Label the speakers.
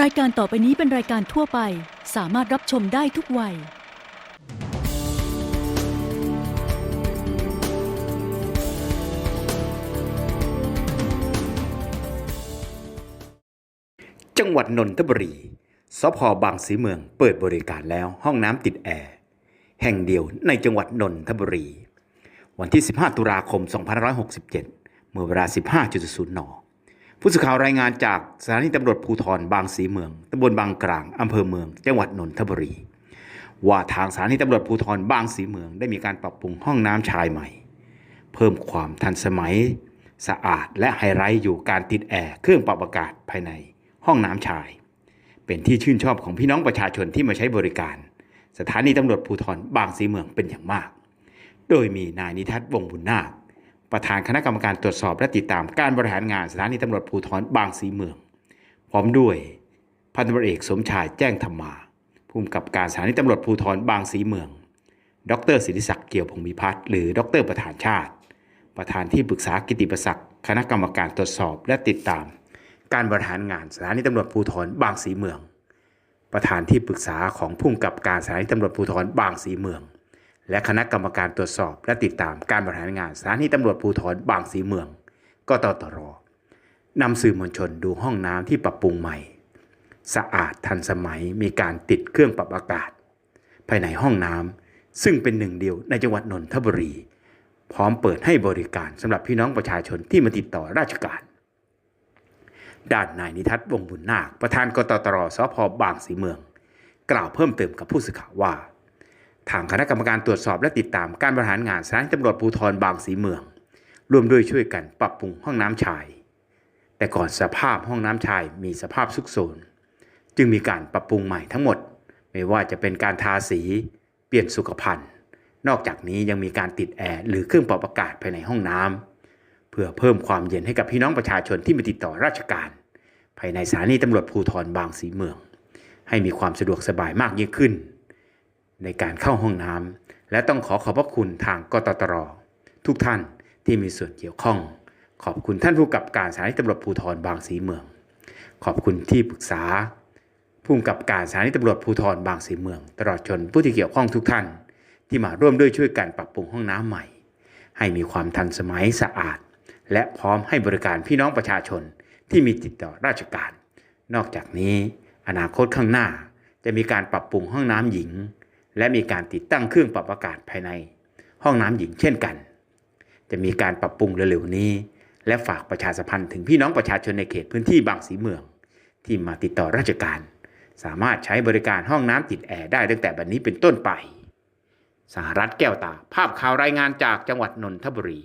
Speaker 1: รายการต่อไปนี้เป็นรายการทั่วไป สามารถรับชมได้ทุกวัย
Speaker 2: จังหวัดนนทบุรี สพบางสีเมืองเปิดบริการแล้วห้องน้ำติดแอร์ แห่งเดียวในจังหวัดนนทบุรี วันที่ 15 ตุลาคม 2567 เมื่อเวลา 15.00น ผู้สื่อข่าวรายงานจากสถานีตำรวจภูธรบางสีเมืองตำบลบางกลางอำเภอเมือง จังหวัดนนทบุรี ว่าทางสถานีตำรวจภูธรบางสีเมืองได้มีการปรับปรุงห้องน้ำชายใหม่ เพิ่มความทันสมัย สะอาดและไฮไลท์อยู่การติดแอร์เครื่องปรับอากาศภายในห้องน้ำชาย เป็นที่ชื่นชอบของพี่น้องประชาชนที่มาใช้บริการ สถานีตำรวจภูธรบางสีเมืองเป็นอย่างมาก โดยมีนายนิทัศน์วงศ์บุญนาค ประธานคณะกรรมการตรวจสอบและติดตามการบริหารงานสถานีตำรวจภูธรบางสีเมือง พร้อมด้วยพันตำรวจเอกสมชายแจ้งธรรมาผู้กำกับการสถานีตำรวจภูธรบางสีเมือง ดรศิริศักดิ์เกี่ยวพงศ์มิพัฒน์หรือดรประธานชาติ ประธานที่ปรึกษากิติประศักดิ์คณะกรรมการตรวจสอบและติดตาม การบริหารงานสถานีตำรวจภูธรบางสีเมือง ประธานที่ปรึกษาของผู้กำกับการสถานีตำรวจภูธรบางสีเมือง และคณะกรรมการตรวจสอบ และติดตามการบริหารงานสถานีตำรวจภูธรบางสีเมืองก็ตตรนำสื่อมวลชนดูห้องน้ำที่ปรับปรุงใหม่ สะอาดทันสมัยมีการติดเครื่องปรับอากาศ ภายในห้องน้ำซึ่งเป็นหนึ่งเดียวในจังหวัดนนทบุรี พร้อมเปิดให้บริการสำหรับพี่น้องประชาชนที่มาติดต่อราชการ ด้านนายนิทัศน์วงบุญนาค ประธานกตตรสพบางสีเมือง กล่าวเพิ่มเติมกับผู้สื่อข่าวว่า ทางคณะกรรมการตรวจสอบและติดตามการบริหารงานสถานีตำรวจภูธรบางสีเมือง ร่วมด้วยช่วยกันปรับปรุงห้องน้ำชาย แต่ก่อนสภาพห้องน้ำชายมีสภาพสุกโทรมจึงมีการปรับปรุงใหม่ทั้งหมด ไม่ว่าจะเป็นการทาสี เปลี่ยนสุขภัณฑ์ นอกจากนี้ยังมีการติดแอร์หรือเครื่องปรับอากาศภายในห้องน้ำเพื่อเพิ่มความเย็นให้กับพี่น้องประชาชนที่มาติดต่อราชการ ภายในสถานีตำรวจภูธรบางสีเมือง ให้มีความสะดวกสบายมากยิ่งขึ้น ในการเข้าห้องน้ำและต้องขอขอบพระคุณทางกตตร ทุกท่านที่มีส่วนเกี่ยวข้อง ขอบคุณท่านผู้กับการสถานีตำรวจภูธรบางสีเมือง ขอบคุณที่ปรึกษาผู้กำกับการสถานีตำรวจภูธรบางสีเมือง ตลอดจนผู้ที่เกี่ยวข้องทุกท่าน ที่มาร่วมด้วยช่วยกันปรับปรุงห้องน้ำใหม่ ให้มีความทันสมัยสะอาด และพร้อมให้บริการพี่น้องประชาชนที่มีติดต่อราชการ นอกจากนี้ อนาคตข้างหน้าจะมีการปรับปรุงห้องน้ำหญิง และมีการติดตั้งเครื่องปรับอากาศภายใน ห้องน้ำหญิงเช่นกัน จะมีการปรับปรุงเร็วๆนี้ และฝากประชาสัมพันธ์ถึงพี่น้องประชาชนในเขตพื้นที่บางสีเมือง ที่มาติดต่อราชการ สามารถใช้บริการห้องน้ำติดแอร์ได้ตั้งแต่บัดนนี้เป็นต้นไป สหรัฐแก้วตา ภาพข่าวรายงานจากจังหวัดนนทบุรี